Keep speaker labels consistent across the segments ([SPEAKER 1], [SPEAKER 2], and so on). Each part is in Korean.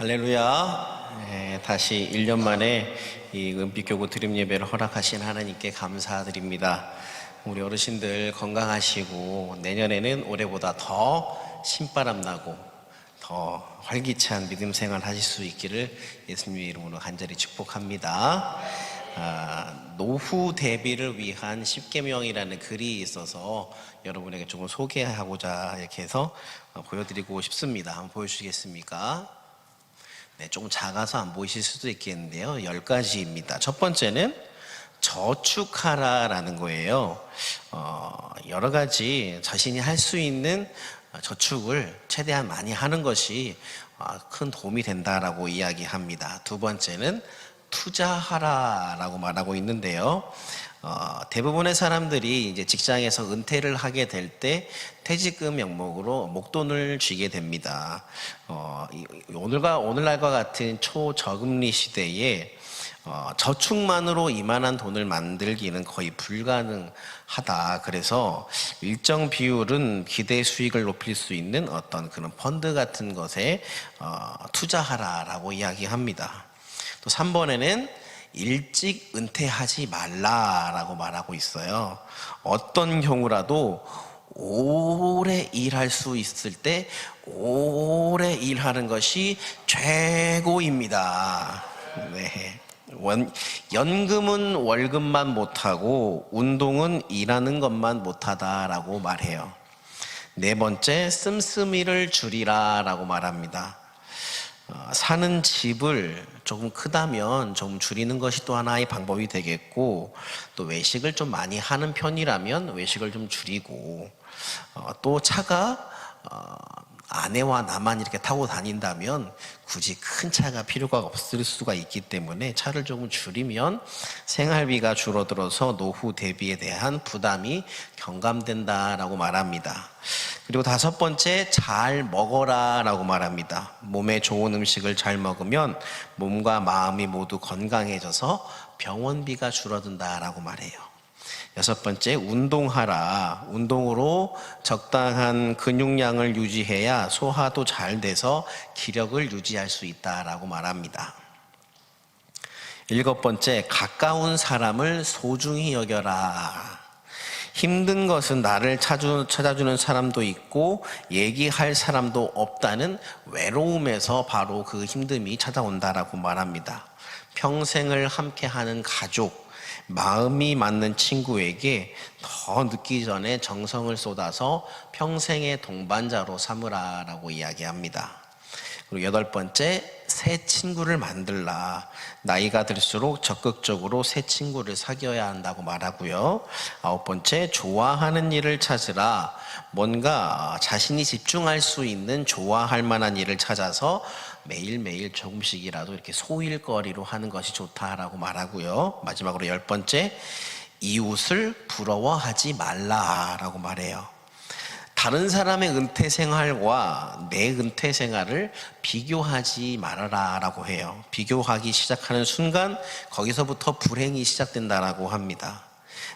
[SPEAKER 1] 할렐루야. 네, 다시 1년 만에 이 은빛교구 드림 예배를 허락하신 하나님께 감사드립니다. 우리 어르신들 건강하시고 내년에는 올해보다 더 신바람 나고 더 활기찬 믿음 생활 하실 수 있기를 예수님의 이름으로 간절히 축복합니다. 아, 노후 대비를 위한 10계명이라는 글이 있어서 여러분에게 조금 소개하고자 이렇게 해서 어, 보여드리고 싶습니다. 한번 보여주시겠습니까? 네, 조금 작아서 안 보이실 수도 있겠는데요. 열 가지입니다. 첫 번째는 저축하라라는 거예요. 어, 여러 가지 자신이 할 수 있는 저축을 최대한 많이 하는 것이 어, 큰 도움이 된다라고 이야기합니다. 두 번째는 투자하라라고 말하고 있는데요. 어, 대부분의 사람들이 이제 직장에서 은퇴를 하게 될 때 퇴직금 명목으로 목돈을 쥐게 됩니다. 어, 이- 오늘과 오늘날과 같은 초저금리 시대에 어, 저축만으로 이만한 돈을 만들기는 거의 불가능하다. 그래서 일정 비율은 기대 수익을 높일 수 있는 어떤 그런 펀드 같은 것에 어, 투자하라라고 이야기합니다. 또 3번에는 일찍 은퇴하지 말라라고 말하고 있어요. 어떤 경우라도 오래 일할 수 있을 때 오래 일하는 것이 최고입니다. 네. 원, 연금은 월급만 못하고 운동은 일하는 것만 못하다라고 말해요. 네 번째, 씀씀이를 줄이라라고 말합니다. 어, 사는 집을 조금 크다면 좀 줄이는 것이 또 하나의 방법이 되겠고 또 외식을 좀 많이 하는 편이라면 외식을 좀 줄이고 어, 또 차가 어, 아내와 나만 이렇게 타고 다닌다면 굳이 큰 차가 필요가 없을 수가 있기 때문에 차를 조금 줄이면 생활비가 줄어들어서 노후 대비에 대한 부담이 경감된다라고 말합니다. 그리고 다섯 번째 잘 먹어라 라고 말합니다. 몸에 좋은 음식을 잘 먹으면 몸과 마음이 모두 건강해져서 병원비가 줄어든다 라고 말해요. 여섯 번째, 운동하라. 운동으로 적당한 근육량을 유지해야 소화도 잘 돼서 기력을 유지할 수 있다 라고 말합니다. 일곱 번째, 가까운 사람을 소중히 여겨라. 힘든 것은 나를 찾아주는 사람도 있고 얘기할 사람도 없다는 외로움에서 바로 그 힘듦이 찾아온다라고 말합니다. 평생을 함께하는 가족, 마음이 맞는 친구에게 더 늦기 전에 정성을 쏟아서 평생의 동반자로 삼으라라고 이야기합니다. 그리고 여덟 번째, 새 친구를 만들라. 나이가 들수록 적극적으로 새 친구를 사귀어야 한다고 말하고요. 아홉 번째, 좋아하는 일을 찾으라. 뭔가 자신이 집중할 수 있는 좋아할 만한 일을 찾아서 매일매일 조금씩이라도 이렇게 소일거리로 하는 것이 좋다라고 말하고요. 마지막으로 열 번째, 이웃을 부러워하지 말라라고 말해요. 다른 사람의 은퇴 생활과 내 은퇴 생활을 비교하지 말아라라고 해요. 비교하기 시작하는 순간 거기서부터 불행이 시작된다라고 합니다.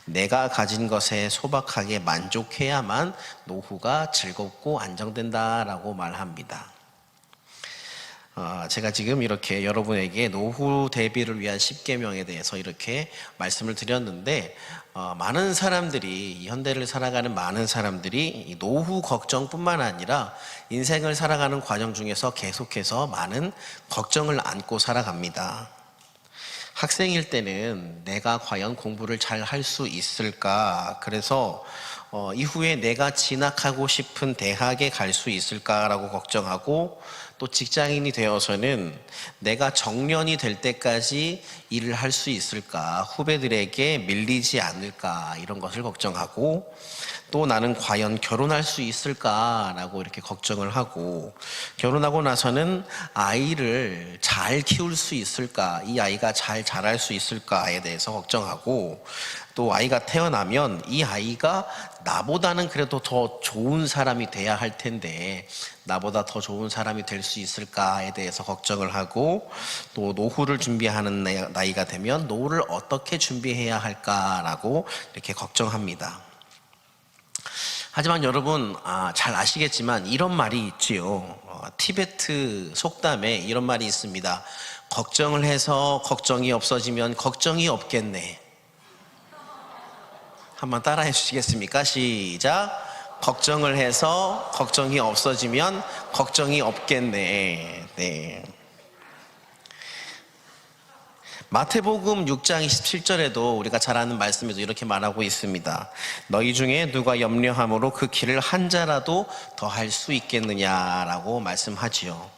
[SPEAKER 1] 내가 가진 것에 소박하게 만족해야만 노후가 즐겁고 안정된다라고 말합니다. 어, 제가 지금 이렇게 여러분에게 노후 대비를 위한 10계명에 대해서 이렇게 말씀을 드렸는데 어, 많은 사람들이 이 현대를 살아가는 많은 사람들이 이 노후 걱정뿐만 아니라 인생을 살아가는 과정 중에서 계속해서 많은 걱정을 안고 살아갑니다. 학생일 때는 내가 과연 공부를 잘 할 수 있을까? 그래서 어, 이후에 내가 진학하고 싶은 대학에 갈 수 있을까라고 걱정하고 또 직장인이 되어서는 내가 정년이 될 때까지 일을 할 수 있을까? 후배들에게 밀리지 않을까? 이런 것을 걱정하고 또 나는 과연 결혼할 수 있을까라고 이렇게 걱정을 하고 결혼하고 나서는 아이를 잘 키울 수 있을까? 이 아이가 잘 자랄 수 있을까에 대해서 걱정하고 또 아이가 태어나면 이 아이가 나보다는 그래도 더 좋은 사람이 돼야 할 텐데 나보다 더 좋은 사람이 될 수 있을까에 대해서 걱정을 하고 또 노후를 준비하는 나이- 나이가 되면 노후를 어떻게 준비해야 할까라고 이렇게 걱정합니다. 하지만 여러분 아, 잘 아시겠지만 이런 말이 있지요. 어, 티베트 속담에 이런 말이 있습니다. 걱정을 해서 걱정이 없어지면 걱정이 없겠네. 한번 따라해 주시겠습니까? 시작. 걱정을 해서 걱정이 없어지면 걱정이 없겠네. 네. 마태복음 6장 27절에도 우리가 잘 아는 말씀에도 이렇게 말하고 있습니다. 너희 중에 누가 염려함으로 그 길을 한 자라도 더할 수 있겠느냐라고 말씀하지요.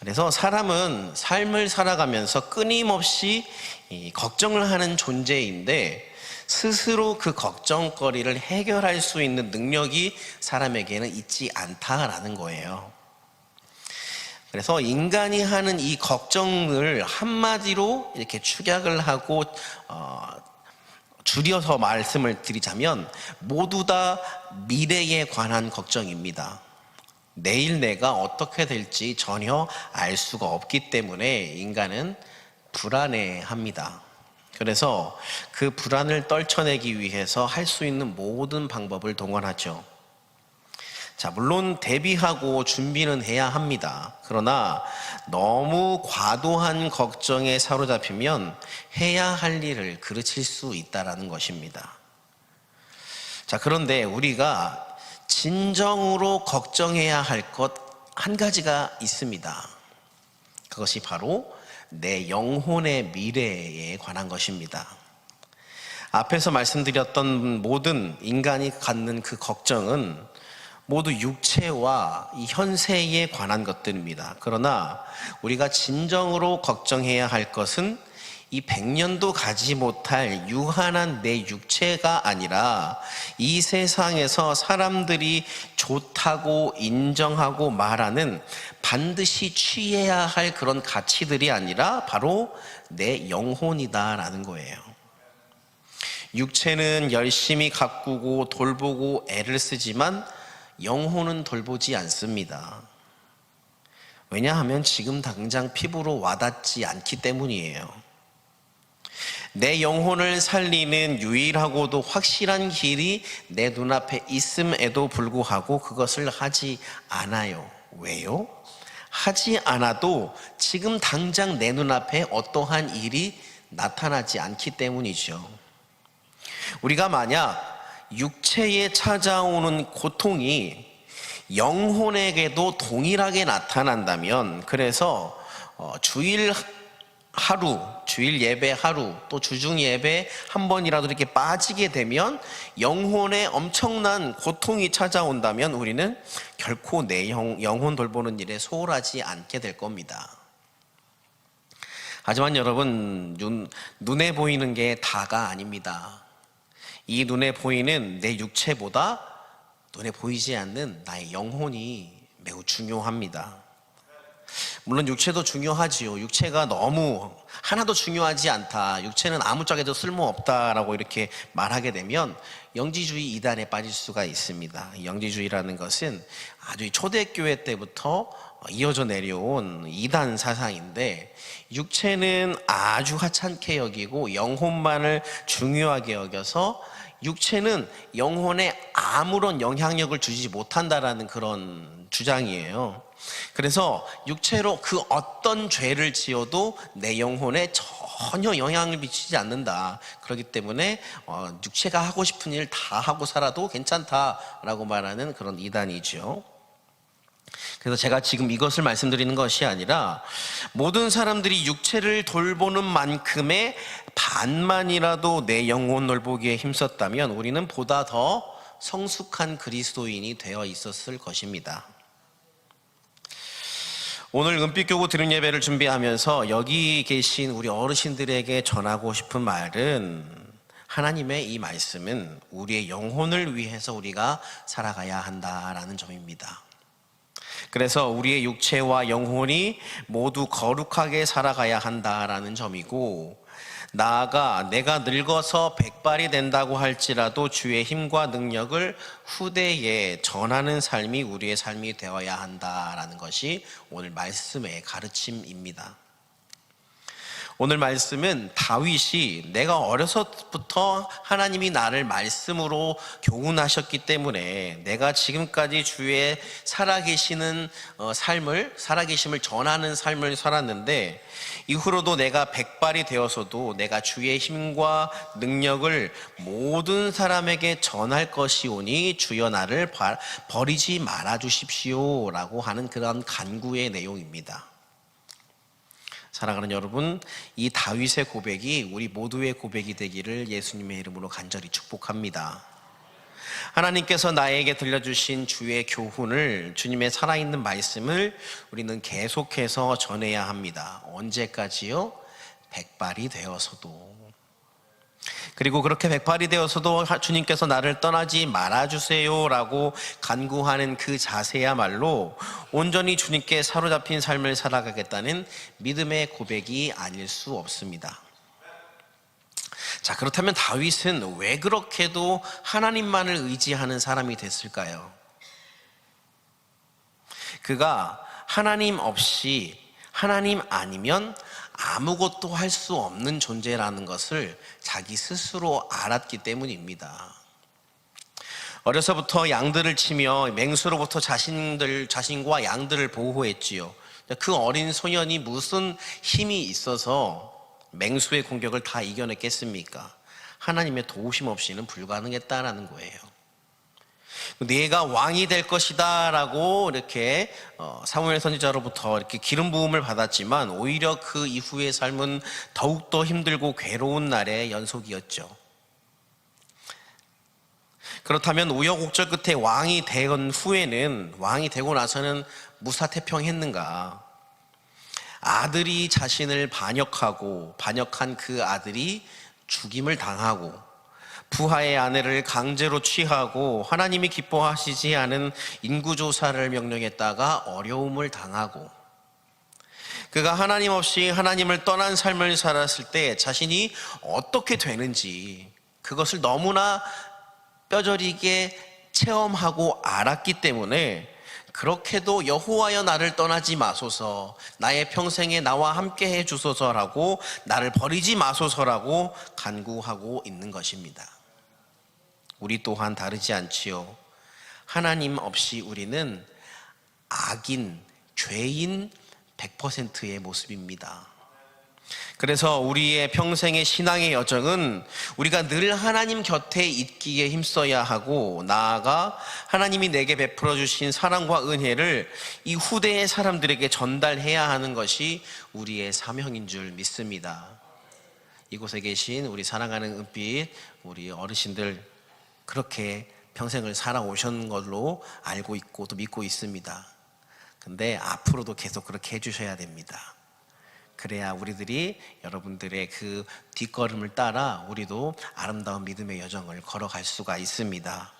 [SPEAKER 1] 그래서 사람은 삶을 살아가면서 끊임없이 이 걱정을 하는 존재인데 스스로 그 걱정거리를 해결할 수 있는 능력이 사람에게는 있지 않다라는 거예요. 그래서 인간이 하는 이 걱정을 한마디로 이렇게 축약을 하고 어, 줄여서 말씀을 드리자면 모두 다 미래에 관한 걱정입니다. 내일 내가 어떻게 될지 전혀 알 수가 없기 때문에 인간은 불안해 합니다. 그래서 그 불안을 떨쳐내기 위해서 할 수 있는 모든 방법을 동원하죠. 자, 물론 대비하고 준비는 해야 합니다. 그러나 너무 과도한 걱정에 사로잡히면 해야 할 일을 그르칠 수 있다라는 것입니다. 자, 그런데 우리가 진정으로 걱정해야 할 것 한 가지가 있습니다. 그것이 바로 내 영혼의 미래에 관한 것입니다. 앞에서 말씀드렸던 모든 인간이 갖는 그 걱정은 모두 육체와 이 현세에 관한 것들입니다. 그러나 우리가 진정으로 걱정해야 할 것은 이 백년도 가지 못할 유한한 내 육체가 아니라 이 세상에서 사람들이 좋다고 인정하고 말하는 반드시 취해야 할 그런 가치들이 아니라 바로 내 영혼이다라는 거예요. 육체는 열심히 가꾸고 돌보고 애를 쓰지만 영혼은 돌보지 않습니다. 왜냐하면 지금 당장 피부로 와닿지 않기 때문이에요. 내 영혼을 살리는 유일하고도 확실한 길이 내 눈앞에 있음에도 불구하고 그것을 하지 않아요. 왜요? 하지 않아도 지금 당장 내 눈앞에 어떠한 일이 나타나지 않기 때문이죠. 우리가 만약 육체에 찾아오는 고통이 영혼에게도 동일하게 나타난다면 그래서 어, 주일 하루, 주일 예배 하루, 또 주중 예배 한 번이라도 이렇게 빠지게 되면 영혼에 엄청난 고통이 찾아온다면 우리는 결코 내 영, 영혼 돌보는 일에 소홀하지 않게 될 겁니다. 하지만 여러분, 눈, 눈에 보이는 게 다가 아닙니다. 이 눈에 보이는 내 육체보다 눈에 보이지 않는 나의 영혼이 매우 중요합니다. 물론 육체도 중요하지요. 육체가 너무 하나도 중요하지 않다. 육체는 아무짝에도 쓸모없다라고 이렇게 말하게 되면 영지주의 이단에 빠질 수가 있습니다. 영지주의라는 것은 아주 초대교회 때부터 이어져 내려온 이단 사상인데 육체는 아주 하찮게 여기고 영혼만을 중요하게 여겨서 육체는 영혼에 아무런 영향력을 주지 못한다라는 그런 주장이에요. 그래서 육체로 그 어떤 죄를 지어도 내 영혼에 전혀 영향을 미치지 않는다. 그렇기 때문에 어, 육체가 하고 싶은 일 다 하고 살아도 괜찮다라고 말하는 그런 이단이죠. 그래서 제가 지금 이것을 말씀드리는 것이 아니라 모든 사람들이 육체를 돌보는 만큼의 반만이라도 내 영혼 돌보기에 힘썼다면 우리는 보다 더 성숙한 그리스도인이 되어 있었을 것입니다. 오늘 은빛교구 드림 예배를 준비하면서 여기 계신 우리 어르신들에게 전하고 싶은 말은 하나님의 이 말씀은 우리의 영혼을 위해서 우리가 살아가야 한다라는 점입니다. 그래서 우리의 육체와 영혼이 모두 거룩하게 살아가야 한다라는 점이고 나아가 내가 늙어서 백발이 된다고 할지라도 주의 힘과 능력을 후대에 전하는 삶이 우리의 삶이 되어야 한다라는 것이 오늘 말씀의 가르침입니다. 오늘 말씀은 다윗이 내가 어려서부터 하나님이 나를 말씀으로 교훈하셨기 때문에 내가 지금까지 주의 살아계시는 어, 삶을 살아계심을 전하는 삶을 살았는데 이후로도 내가 백발이 되어서도 내가 주의 힘과 능력을 모든 사람에게 전할 것이오니 주여 나를 바- 버리지 말아 주십시오라고 하는 그런 간구의 내용입니다. 사랑하는 여러분, 이 다윗의 고백이 우리 모두의 고백이 되기를 예수님의 이름으로 간절히 축복합니다. 하나님께서 나에게 들려주신 주의 교훈을 주님의 살아있는 말씀을 우리는 계속해서 전해야 합니다. 언제까지요? 백발이 되어서도. 그리고 그렇게 백발이 되어서도 하- 주님께서 나를 떠나지 말아주세요라고 간구하는 그 자세야말로 온전히 주님께 사로잡힌 삶을 살아가겠다는 믿음의 고백이 아닐 수 없습니다. 자, 그렇다면 다윗은 왜 그렇게도 하나님만을 의지하는 사람이 됐을까요? 그가 하나님 없이 하나님 아니면 아무것도 할 수 없는 존재라는 것을 자기 스스로 알았기 때문입니다. 어려서부터 양들을 치며 맹수로부터 자신들 자신과 양들을 보호했지요. 그 어린 소년이 무슨 힘이 있어서 맹수의 공격을 다 이겨냈겠습니까? 하나님의 도우심 없이는 불가능했다라는 거예요. 내가 왕이 될 것이다라고 이렇게 어, 사무엘 선지자로부터 이렇게 기름 부음을 받았지만 오히려 그 이후의 삶은 더욱 더 힘들고 괴로운 날의 연속이었죠. 그렇다면 우여곡절 끝에 왕이 된 후에는 왕이 되고 나서는 무사태평했는가? 아들이 자신을 반역하고 반역한 그 아들이 죽임을 당하고 부하의 아내를 강제로 취하고 하나님이 기뻐하시지 않은 인구조사를 명령했다가 어려움을 당하고 그가 하나님 없이 하나님을 떠난 삶을 살았을 때 자신이 어떻게 되는지 그것을 너무나 뼈저리게 체험하고 알았기 때문에 그렇게도 여호와여 나를 떠나지 마소서 나의 평생에 나와 함께 해 주소서라고 나를 버리지 마소서라고 간구하고 있는 것입니다. 우리 또한 다르지 않지요. 하나님 없이 우리는 악인, 죄인 100%의 모습입니다. 그래서 우리의 평생의 신앙의 여정은 우리가 늘 하나님 곁에 있기에 힘써야 하고 나아가 하나님이 내게 베풀어 주신 사랑과 은혜를 이 후대의 사람들에게 전달해야 하는 것이 우리의 사명인 줄 믿습니다. 이곳에 계신 우리 사랑하는 은빛 우리 어르신들 그렇게 평생을 살아오신 걸로 알고 있고 또 믿고 있습니다. 근데 앞으로도 계속 그렇게 해주셔야 됩니다. 그래야 우리들이 여러분들의 그 뒷걸음을 따라 우리도 아름다운 믿음의 여정을 걸어갈 수가 있습니다.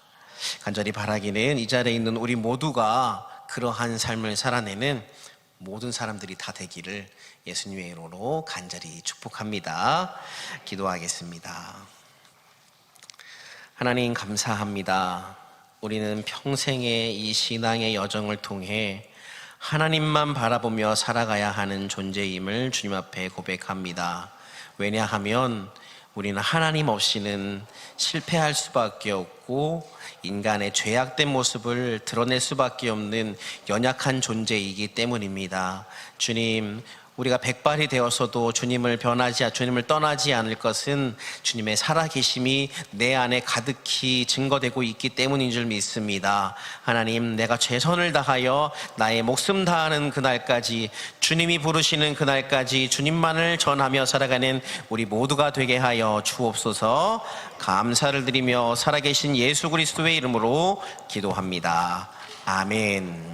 [SPEAKER 1] 간절히 바라기는 이 자리에 있는 우리 모두가 그러한 삶을 살아내는 모든 사람들이 다 되기를 예수님의 이름으로 간절히 축복합니다. 기도하겠습니다. 하나님 감사합니다. 우리는 평생의 이 신앙의 여정을 통해 하나님만 바라보며 살아가야 하는 존재임을 주님 앞에 고백합니다. 왜냐하면 우리는 하나님 없이는 실패할 수밖에 없고 인간의 죄악된 모습을 드러낼 수밖에 없는 연약한 존재이기 때문입니다. 주님, 우리가 백발이 되어서도 주님을 변하지 주님을 떠나지 않을 것은 주님의 살아계심이 내 안에 가득히 증거되고 있기 때문인 줄 믿습니다. 하나님, 내가 최선을 다하여 나의 목숨 다하는 그날까지 주님이 부르시는 그날까지 주님만을 전하며 살아가는 우리 모두가 되게 하여 주옵소서. 감사를 드리며 살아계신 예수 그리스도의 이름으로 기도합니다. 아멘.